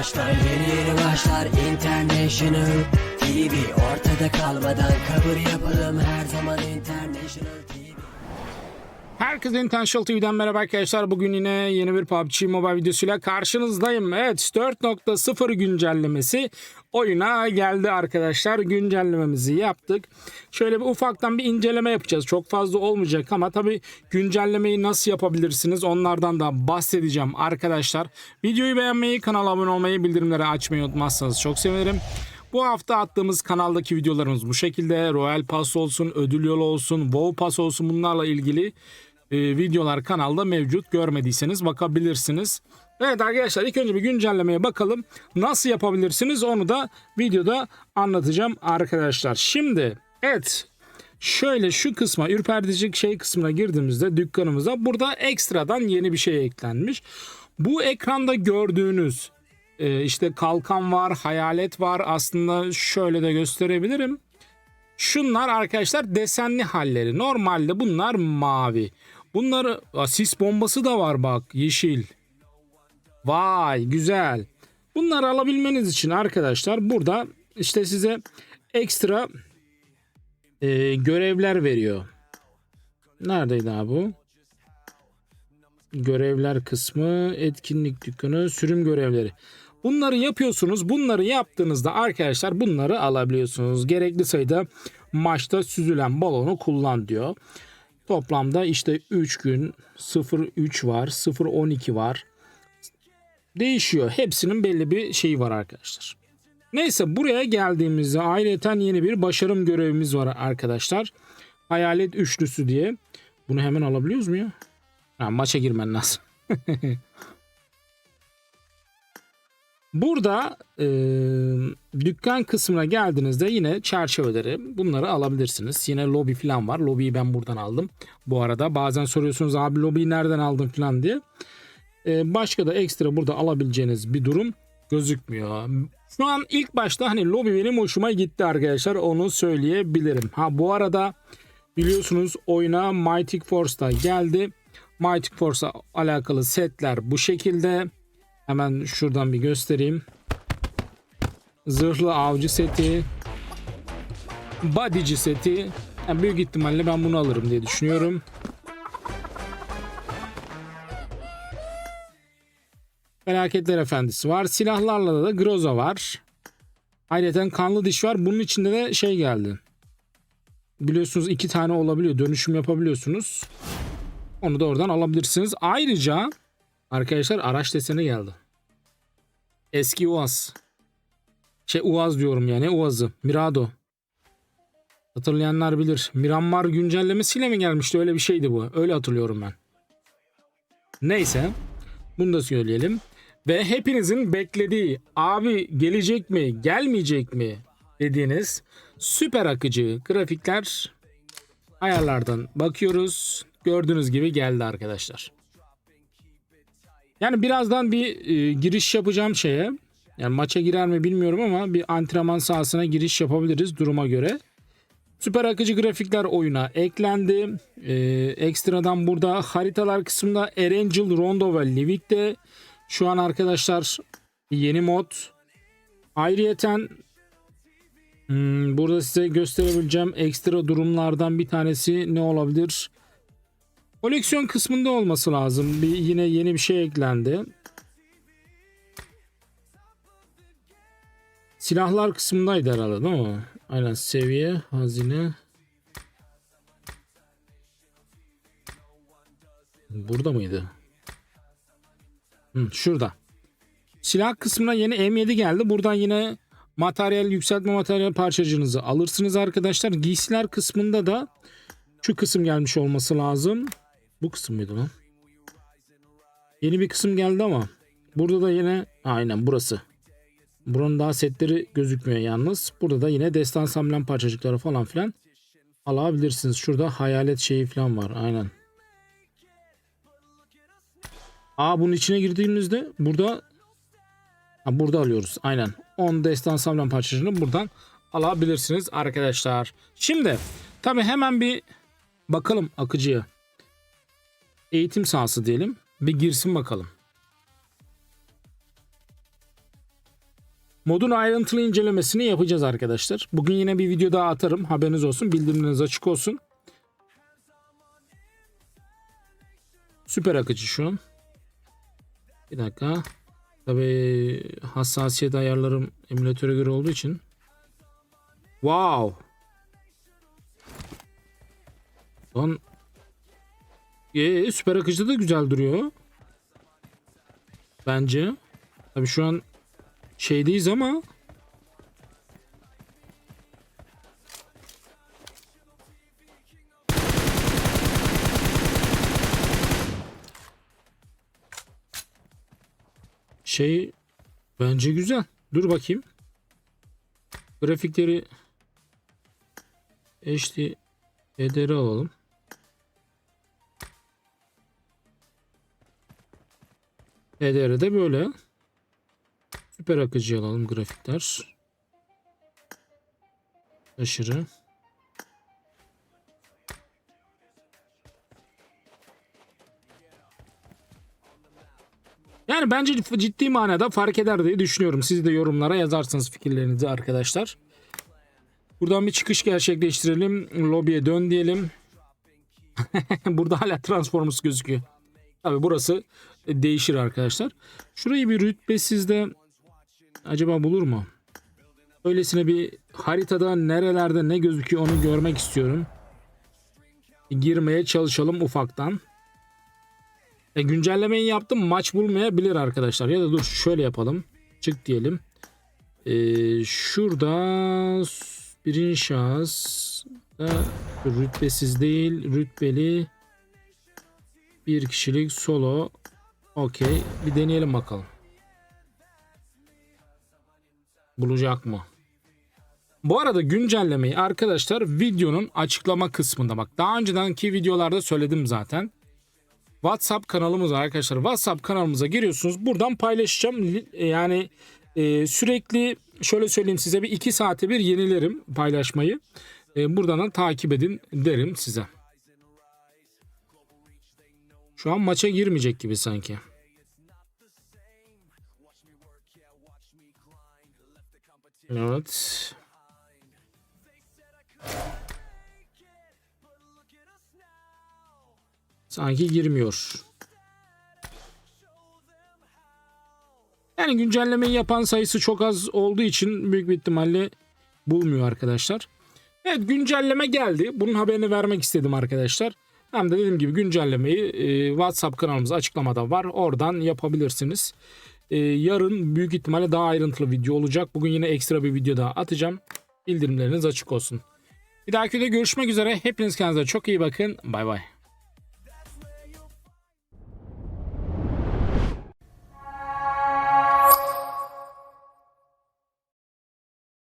başlar Yeni yeni başlar. International TV Ortada kalmadan kabul yapalım. Her zaman International TV Herkese Intentional TV'den merhaba arkadaşlar. Bugün yine yeni bir PUBG Mobile videosuyla karşınızdayım. Evet 4.0 güncellemesi oyuna geldi arkadaşlar. Güncellememizi yaptık. Şöyle bir ufaktan bir inceleme yapacağız. Çok fazla olmayacak ama tabii güncellemeyi nasıl yapabilirsiniz onlardan da bahsedeceğim arkadaşlar. Videoyu beğenmeyi, kanala abone olmayı, bildirimleri açmayı unutmazsanız çok sevinirim. Bu hafta attığımız kanaldaki videolarımız bu şekilde. Royal Pass olsun, ödül yolu olsun, WoW Pass olsun bunlarla ilgili e, videolar kanalda mevcut. Görmediyseniz bakabilirsiniz. Evet arkadaşlar ilk önce bir güncellemeye bakalım. Nasıl yapabilirsiniz onu da videoda anlatacağım arkadaşlar. Şimdi evet şöyle şu kısma ürpertici şey kısmına girdiğimizde dükkanımıza burada ekstradan yeni bir şey eklenmiş. Bu ekranda gördüğünüz e, işte kalkan var, hayalet var. Aslında şöyle de gösterebilirim. Şunlar arkadaşlar desenli halleri. Normalde bunlar mavi. Bunları sis bombası da var bak yeşil. Vay güzel. Bunları alabilmeniz için arkadaşlar burada işte size ekstra e, görevler veriyor. Neredeydi abi bu? Görevler kısmı, etkinlik dükkanı, sürüm görevleri. Bunları yapıyorsunuz. Bunları yaptığınızda arkadaşlar bunları alabiliyorsunuz. Gerekli sayıda maçta süzülen balonu kullan diyor. Toplamda işte 3 gün 0-3 var, 0-12 var. Değişiyor. Hepsinin belli bir şeyi var arkadaşlar. Neyse buraya geldiğimizde ayrıca yeni bir başarım görevimiz var arkadaşlar. Hayalet üçlüsü diye. Bunu hemen alabiliyoruz mu ya? Ha, maça girmen lazım. Burada e, dükkan kısmına geldiğinizde yine çerçeveleri bunları alabilirsiniz. Yine lobi falan var. Lobiyi ben buradan aldım. Bu arada bazen soruyorsunuz abi lobiyi nereden aldın falan diye. E, başka da ekstra burada alabileceğiniz bir durum gözükmüyor. Şu an ilk başta hani lobi benim hoşuma gitti arkadaşlar onu söyleyebilirim. Ha bu arada biliyorsunuz oyuna Mighty Force da geldi. Mighty Force'a alakalı setler bu şekilde. Hemen şuradan bir göstereyim. Zırhlı avcı seti. Bodyci seti. Yani büyük ihtimalle ben bunu alırım diye düşünüyorum. Felaketler Efendisi var. Silahlarla da Groza var. Ayrıca kanlı diş var. Bunun içinde de şey geldi. Biliyorsunuz iki tane olabiliyor. Dönüşüm yapabiliyorsunuz. Onu da oradan alabilirsiniz. Ayrıca arkadaşlar araç deseni geldi. Eski Uaz. Şey Uaz diyorum yani Uaz'ı. Mirado. Hatırlayanlar bilir. Miramar güncellemesiyle mi gelmişti? Öyle bir şeydi bu. Öyle hatırlıyorum ben. Neyse. Bunu da söyleyelim. Ve hepinizin beklediği abi gelecek mi gelmeyecek mi dediğiniz süper akıcı grafikler ayarlardan bakıyoruz. Gördüğünüz gibi geldi arkadaşlar. Yani birazdan bir e, giriş yapacağım şeye. Yani maça girer mi bilmiyorum ama bir antrenman sahasına giriş yapabiliriz duruma göre. Süper akıcı grafikler oyuna eklendi. E, ekstradan burada haritalar kısmında Erangel, Rondo ve Livik'te şu an arkadaşlar yeni mod. Ayrıyeten hmm, burada size gösterebileceğim ekstra durumlardan bir tanesi ne olabilir? Koleksiyon kısmında olması lazım. Bir yine yeni bir şey eklendi. Silahlar kısmındaydı herhalde değil mi? Aynen seviye, hazine. Burada mıydı? Hı, şurada. Silah kısmına yeni M7 geldi. Buradan yine materyal yükseltme materyal parçacığınızı alırsınız arkadaşlar. Giysiler kısmında da şu kısım gelmiş olması lazım. Bu kısım mıydı lan? Yeni bir kısım geldi ama burada da yine aynen burası. Buranın daha setleri gözükmüyor yalnız. Burada da yine destan samlen parçacıkları falan filan alabilirsiniz. Şurada hayalet şeyi falan var. Aynen. Aa bunun içine girdiğimizde burada ha, burada alıyoruz. Aynen. 10 destan samlen parçacığını buradan alabilirsiniz arkadaşlar. Şimdi tabi hemen bir bakalım akıcıya eğitim sahası diyelim. Bir girsin bakalım. Modun ayrıntılı incelemesini yapacağız arkadaşlar. Bugün yine bir video daha atarım. Haberiniz olsun. Bildirimleriniz açık olsun. Süper akıcı şu an. Bir dakika. Tabii hassasiyet ayarlarım emülatöre göre olduğu için. Wow. Lan ee, süper akıcı da güzel duruyor. Bence. Tabii şu an şeydeyiz ama şey bence güzel. Dur bakayım. Grafikleri HD HDR alalım. HDR'de böyle. Süper akıcı alalım grafikler. Aşırı. Yani bence ciddi manada fark eder diye düşünüyorum. Siz de yorumlara yazarsınız fikirlerinizi arkadaşlar. Buradan bir çıkış gerçekleştirelim. Lobiye dön diyelim. Burada hala Transformers gözüküyor. Tabi burası değişir arkadaşlar. Şurayı bir rütbesizde acaba bulur mu? Öylesine bir haritada nerelerde ne gözüküyor onu görmek istiyorum. Girmeye çalışalım ufaktan. E, güncellemeyi yaptım maç bulmayabilir arkadaşlar. Ya da dur şöyle yapalım. Çık diyelim. E, şurada birinci şahıs da rütbesiz değil rütbeli bir kişilik solo okey bir deneyelim bakalım bulacak mı bu arada güncellemeyi arkadaşlar videonun açıklama kısmında bak daha öncedenki videolarda söyledim zaten WhatsApp kanalımız arkadaşlar. WhatsApp kanalımıza giriyorsunuz. Buradan paylaşacağım. Li- Yani e, sürekli şöyle söyleyeyim size bir iki saate bir yenilerim paylaşmayı. E, buradan da takip edin derim size. Şu an maça girmeyecek gibi sanki. Evet. Sanki girmiyor. Yani güncellemeyi yapan sayısı çok az olduğu için büyük bir ihtimalle bulmuyor arkadaşlar. Evet güncelleme geldi. Bunun haberini vermek istedim arkadaşlar. Hem de dediğim gibi güncellemeyi e, WhatsApp kanalımız açıklamada var. Oradan yapabilirsiniz. E, yarın büyük ihtimalle daha ayrıntılı video olacak. Bugün yine ekstra bir video daha atacağım. Bildirimleriniz açık olsun. Bir dahaki videoda görüşmek üzere. Hepiniz kendinize çok iyi bakın. Bay bay.